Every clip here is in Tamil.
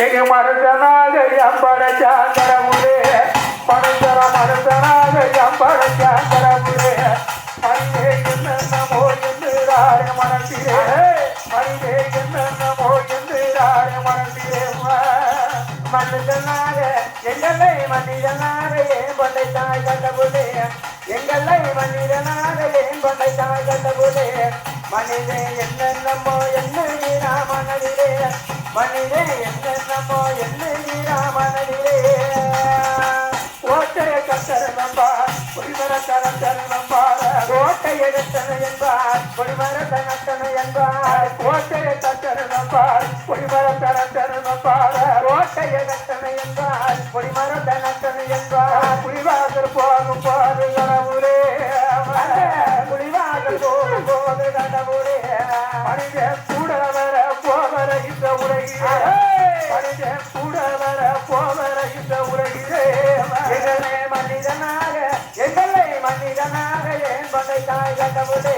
எங்க மனுஷனாக என் படைச்சாங்கரமுலே படைச்சர மனுஷனாக என் படைச்சாங்கரமுலே மனிதே என்னென்னமோ என்றாரே மனத்திலே மனிதே என்னென்னமோ என்றாரே மனத்திலே மனுஷனாக எங்களை மனிதனாக ஏன் பண்டை தாய் கடவுளே எங்களை மனிதனாக ஏன் பண்டை படைத்தாய் கடவுளே மனிதே என்னென்னமோ என்ன மனதிலே மனிதே என்னென்னமோ எண்ணுகிறா மனதிலே ஓட்டைய கத்தரணம்பா குடிமர கரந்தரணம்பா கோட்டை எடுத்தன என்பார் கொடிமரத்த நட்டன என்பார். கோட்டைய கத்தரணம்பா குடிமர கரந்தரணம்பா கோட்டை எடுத்தன என்பார் கொடிமரத்த தன கடவுளே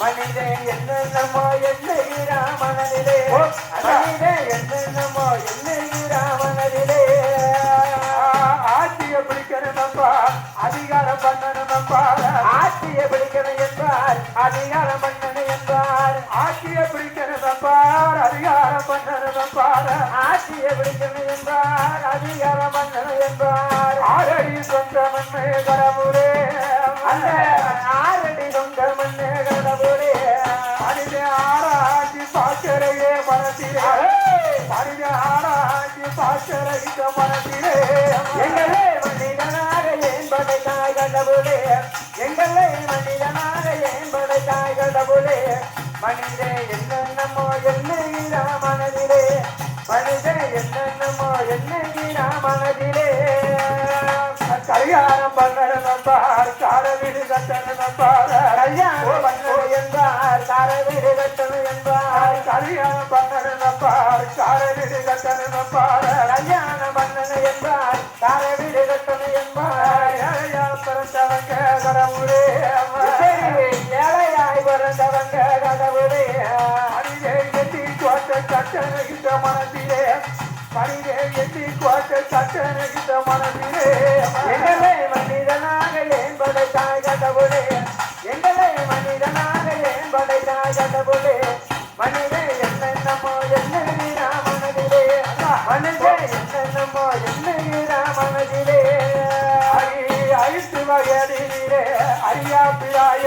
மனிதே என்னென்னமோ எண்ணுகிறா மனதிலே. மனிதே என்னென்னமோ எண்ணுகிறா மனதிலே. ஆட்சியை பிடிக்கணும்பா அதிகாரம் பண்ணணும்பா ஆட்சியை பிடிக்கணும் என்பார் அதிகாரம் பண்ணணும் என்பார். ஆட்சியை பிடிக்கணும்பா அதிகாரம் பண்ணணும்பா ஆட்சியை பிடிக்கணும் என்பார் அதிகாரம் பண்ணணும் என்பார். ஆரடி சொந்த மண்ணே கடவுளே. இந்த மனத்திலே எங்களை மனிதனாக ஏன் படைத்தாய் கடவுளே. எங்களை மனிதனாக ஏன் படைத்தாய் கடவுளே. மனிதே என்னென்னமோ எண்ணுகிறா மனதிலே. மனிதே என்னென்னமோ எண்ணுகிறா மனதிலே. கல்யாணம் பண்ணணும்பார் கார வீடு கட்டணும்பார் கல்யாணம் பண்ணணும் என்பார் கார வீடு என்பார். கல்யாணம் ஏழையாய் பிறந்தவங்க கடவுளே மனிதே எட்டி கோட்டை கட்டணுகின்ற மனத்திலே மனிதே எட்டி கோட்டை கட்டணுகின்ற மனத்திலே எங்களை மனிதனாக ஏன் படைத்தாய் கடவுளே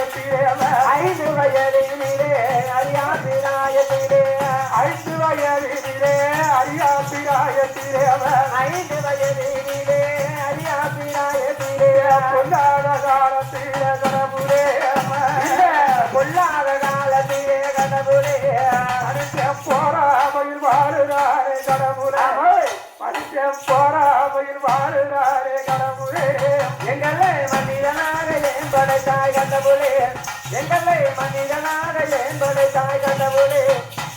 ஐந்து வயதிலே அறியா பிராயத்திலே ஐந்து வயதிலே ஐயா பிராயத்திலே ஐந்து வயதிலே அறியா பிராயத்திலே பொல்லாத காலத்திலே இந்த பொல்லாத காலத்திலே கடவுளே மனுஷன் போராமையில் வாழுறாரே கடவுளே. மனுஷன் போராமையில் தாய் கண்டபோலே எங்களை மனிதனாக என்பதை தாய் கண்டபோலே.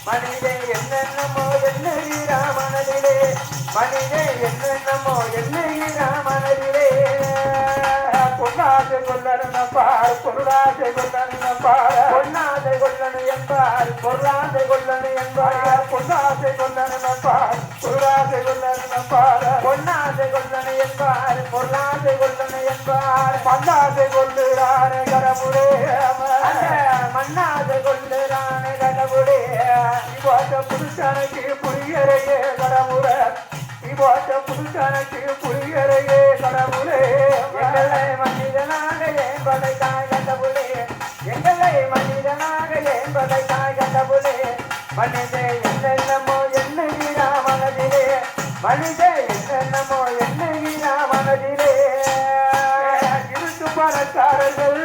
மனிதன் என்னென்னமோ எண்ணுகிறா மனதிலே. மனிதன் என்னென்னமோ எண்ணுகிறா மனதிலே. பொன்னாசை கொள்ளணும் பார் பொருளாசை கொள்ளணும் பார் பொன்னாசை கொள்ளணும் என்பார் பொருளாசை கொள்ளணும் என்பார். பொன்னாசை கொள்ளணும் பார் பொருளாசை கொள்ளணும் பார் பொன்னாசை கொள்ளணும் என்பார் பொருளாசை கொள்ளணும் என்பார். பன்னாசை கொள்ள கடவுளே அந்த மண்ணாசை கொள்ளுறானே கடவுளே. இவாட்ட புருஷனுக்கு புரியறையே கடவுளே. இவாட்ட புருஷனுக்கு புரியறையே கடவுளே. எங்களை மனிதனாக ஏன் படைத்தாய் கடவுளே. எங்களை மனிதனாக ஏன் படைத்தாய் கடவுளே. மனிதே என்னென்னமோ எண்ணுகிறா மனதிலே. மனிதே என்னென்னமோ மனதிலே. இருந்து பணக்காரர்கள்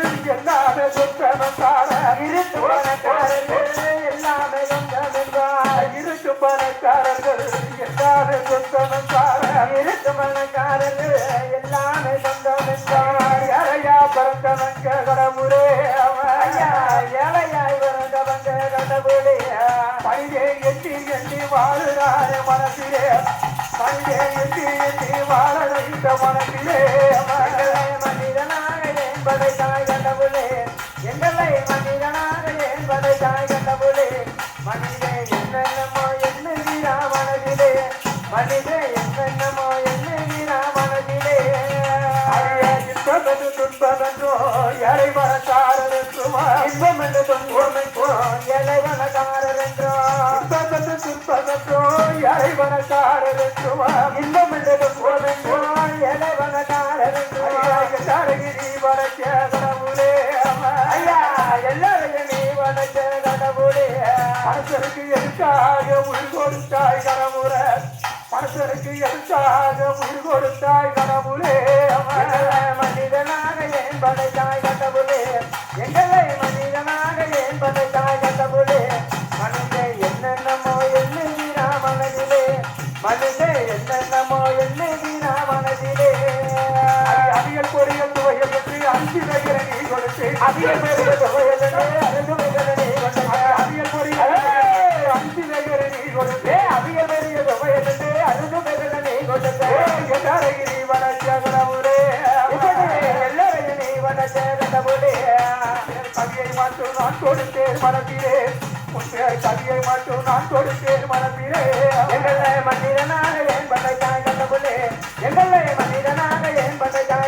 எல்லாமே மனசிலே பண்டே எட்டி எட்டி வாழ இந்த மனசிலே எங்களை இன்பமென்று மரக்காரர் என்றுமா? இன்பமென்று மனசருக்கு எதுக்காக உயிர் கொடுத்தாய் கடவுளே. மனிதனாக ஏன் படைத்தாய் கடவுளே? எங்களை மனிதனாக ஏன் படைத்தாய் கடவுளே? மனிதே என்னென்னமோ எண்ணுகிறா மனதிலே. மனிதே என்னென்னமோ எண்ணுகிறா மனதிலே. அவியல் பொறியல் துவையல் என்று அஞ்சு வைக்கிற நீ கொடுத்து. அதிகம் பெரிய தொகையிலே அருகுமைகளை கொண்டது கடவுளே கவியை மட்டும் நான் கொடுத்தேன் மனத்திலே உன்னை கவியை மட்டும் நான் கொடுத்தேன் மனத்திலே எங்களை மனிதனாக ஏன் படைத்தாய் கடவுளே எங்களை மனிதனாக ஏன் படைத்தாய்